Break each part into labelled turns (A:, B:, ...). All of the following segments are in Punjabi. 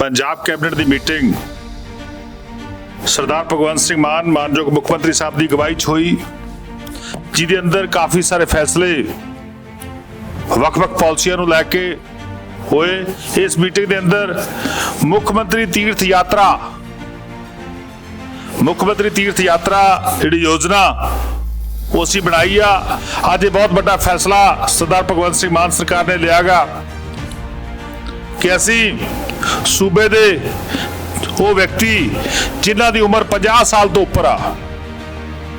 A: ਪੰਜਾਬ ਕੈਬਨਿਟ ਦੀ ਮੀਟਿੰਗ। ਸਰਦਾਰ ਭਗਵੰਤ ਸਿੰਘ ਮਾਨ, ਮਾਨਯੋਗ ਮੁੱਖ ਮੰਤਰੀ ਸਾਹਿਬ ਦੀ ਅਗਵਾਈ 'ਚ ਹੋਈ। ਜਿਹਦੇ ਅੰਦਰ ਕਾਫੀ ਸਾਰੇ ਫੈਸਲੇ ਵੱਖ-ਵੱਖ ਪਾਲਿਸੀਆਂ ਨੂੰ ਲੈ ਕੇ ਹੋਏ। ਇਸ ਮੀਟਿੰਗ ਦੇ ਅੰਦਰ ਮੁੱਖ ਮੰਤਰੀ ਤੀਰਥ ਯਾਤਰਾ, ਮੁੱਖ ਮੰਤਰੀ ਤੀਰਥ ਯਾਤਰਾ ਜਿਹੜੀ ਯੋਜਨਾ, ਉਹ ਅਸੀਂ ਬਣਾਈ ਆ। ਅੱਜ ਇਹ ਬਹੁਤ ਵੱਡਾ ਫੈਸਲਾ ਸਰਦਾਰ ਭਗਵੰਤ ਸਿੰਘ ਮਾਨ ਸਰਕਾਰ ਨੇ ਲਿਆਗਾ ਕਿ ਅਸੀਂ ਸੂਬੇ ਦੇ ਉਹ ਵਿਅਕਤੀ ਜਿਨ੍ਹਾਂ ਦੀ ਉਮਰ 50 ਸਾਲ ਤੋਂ ਉੱਪਰ ਆ,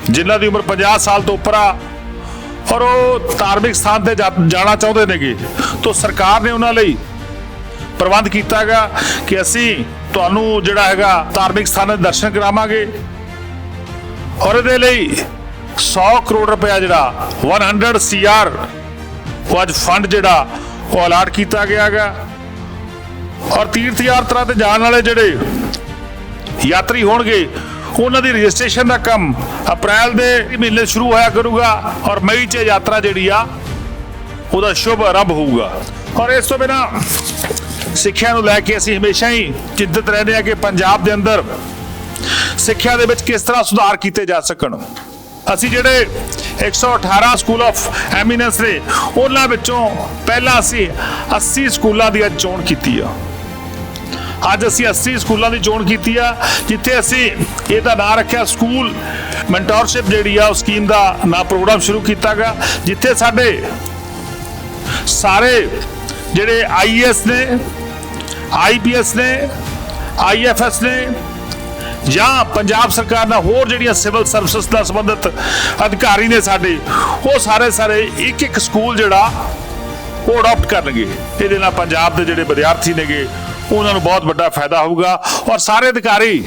A: ਜਿਨ੍ਹਾਂ ਦੀ ਉਮਰ 50 ਸਾਲ ਤੋਂ ਉੱਪਰ ਆ, ਔਰ ਉਹ ਧਾਰਮਿਕ ਸਥਾਨ ਤੇ ਜਾਣਾ ਚਾਹੁੰਦੇ ਨੇਗੇ, ਤਾਂ ਸਰਕਾਰ ਨੇ ਉਹਨਾਂ ਲਈ ਪ੍ਰਬੰਧ ਕੀਤਾਗਾ ਕਿ ਅਸੀਂ ਤੁਹਾਨੂੰ ਜਿਹੜਾ ਹੈਗਾ ਧਾਰਮਿਕ ਸਥਾਨਾਂ ਦੇ ਦਰਸ਼ਨ ਕਰਾਵਾਂਗੇ, ਔਰ ਇਹਦੇ ਲਈ 100 ਕਰੋੜ ਰੁਪਇਆ ਜਿਹੜਾ 100 ਸੀਆਰ ਉਹ ਅੱਜ ਫੰਡ ਜਿਹੜਾ ਉਹ ਅਲਾਟ ਕੀਤਾ ਗਿਆ ਹੈਗਾ। ਔਰ ਤੀਰਥ ਯਾਤਰਾ ਤੇ ਜਾਣ ਵਾਲੇ ਜਿਹੜੇ ਯਾਤਰੀ ਹੋਣਗੇ, ਉਹਨਾਂ ਦੀ ਰਜਿਸਟ੍ਰੇਸ਼ਨ ਦਾ ਕੰਮ ਅਪ੍ਰੈਲ ਦੇ ਮਹੀਨੇ ਸ਼ੁਰੂ ਹੋਇਆ ਕਰੂਗਾ ਔਰ ਮਈ 'ਚ ਯਾਤਰਾ ਜਿਹੜੀ ਆ, ਉਹਦਾ ਸ਼ੁਭ ਆਰੰਭ ਹੋਊਗਾ। ਔਰ ਇਸ ਤੋਂ ਬਿਨਾ ਸਿੱਖਿਆ ਨੂੰ ਲੈ ਕੇ ਅਸੀਂ ਹਮੇਸ਼ਾ ਹੀ ਚਿੰਤਤ ਰਹਿੰਦੇ ਹਾਂ ਕਿ ਪੰਜਾਬ ਦੇ ਅੰਦਰ ਸਿੱਖਿਆ ਦੇ ਵਿੱਚ ਕਿਸ ਤਰ੍ਹਾਂ ਸੁਧਾਰ ਕੀਤੇ ਜਾ ਸਕਣ। ਅਸੀਂ ਜਿਹੜੇ 118 ਸਕੂਲ ਆਫ ਐਮੀਨੈਂਸ ਨੇ, ਉਹਨਾਂ ਵਿੱਚੋਂ ਪਹਿਲਾਂ ਅਸੀਂ 80 ਸਕੂਲਾਂ ਦੀ ਅੱਜ ਚੋਣ ਕੀਤੀ ਆ। ਅੱਜ ਅਸੀਂ 80 ਸਕੂਲਾਂ ਦੀ ਚੋਣ ਕੀਤੀ ਆ, ਜਿੱਥੇ ਅਸੀਂ ਇਹਦਾ ਨਾਂ ਰੱਖਿਆ, ਸਕੂਲ ਮੈਂਟੋਰਸ਼ਿਪ ਜਿਹੜੀ ਆ, ਉਹ ਸਕੀਮ ਦਾ ਨਾ ਪ੍ਰੋਗਰਾਮ ਸ਼ੁਰੂ ਕੀਤਾ ਕੀਤਾਗਾ ਜਿੱਥੇ ਸਾਡੇ ਸਾਰੇ ਜਿਹੜੇ ਆਈਐਸ ਨੇ ਆਈਪੀਐਸ ਨੇ ਆਈਐਫਐਸ ਨੇ ਜਾਂ ਪੰਜਾਬ ਸਰਕਾਰ ਨਾਲ ਹੋਰ ਜਿਹੜੀਆਂ ਸਿਵਲ ਸਰਵਿਸਿਜ਼ ਨਾਲ ਸੰਬੰਧਿਤ ਅਧਿਕਾਰੀ ਨੇ ਸਾਡੇ, ਉਹ ਸਾਰੇ ਸਾਰੇ ਇੱਕ ਇੱਕ ਸਕੂਲ ਜਿਹੜਾ ਉਹ ਅਡਾਪਟ ਕਰਨਗੇ। ਇਹਦੇ ਨਾਲ ਪੰਜਾਬ ਦੇ ਜਿਹੜੇ ਵਿਦਿਆਰਥੀ ਨੇਗੇ ਉਹਨਾਂ ਨੂੰ ਬਹੁਤ ਵੱਡਾ ਫਾਇਦਾ ਹੋਊਗਾ ਔਰ ਸਾਰੇ ਅਧਿਕਾਰੀ,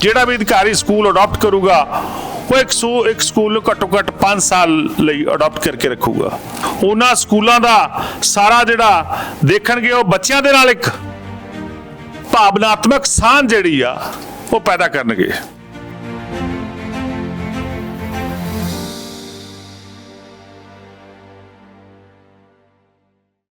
A: ਜਿਹੜਾ ਵੀ ਅਧਿਕਾਰੀ ਸਕੂਲ ਅਡਾਪਟ ਕਰੂਗਾ, ਉਹ ਇੱਕ ਸੂ ਇੱਕ ਸਕੂਲ ਨੂੰ ਘੱਟੋ ਘੱਟ 5 ਸਾਲ ਲਈ ਅਡਾਪਟ ਕਰਕੇ ਰੱਖੂਗਾ। ਉਹਨਾਂ ਸਕੂਲਾਂ ਦਾ ਸਾਰਾ ਜਿਹੜਾ ਦੇਖਣਗੇ, ਉਹ ਬੱਚਿਆਂ ਦੇ ਨਾਲ ਇੱਕ ਭਾਵਨਾਤਮਕ ਸਾਂਝ ਜਿਹੜੀ ਆ, ਉਹ ਪੈਦਾ ਕਰਨਗੇ।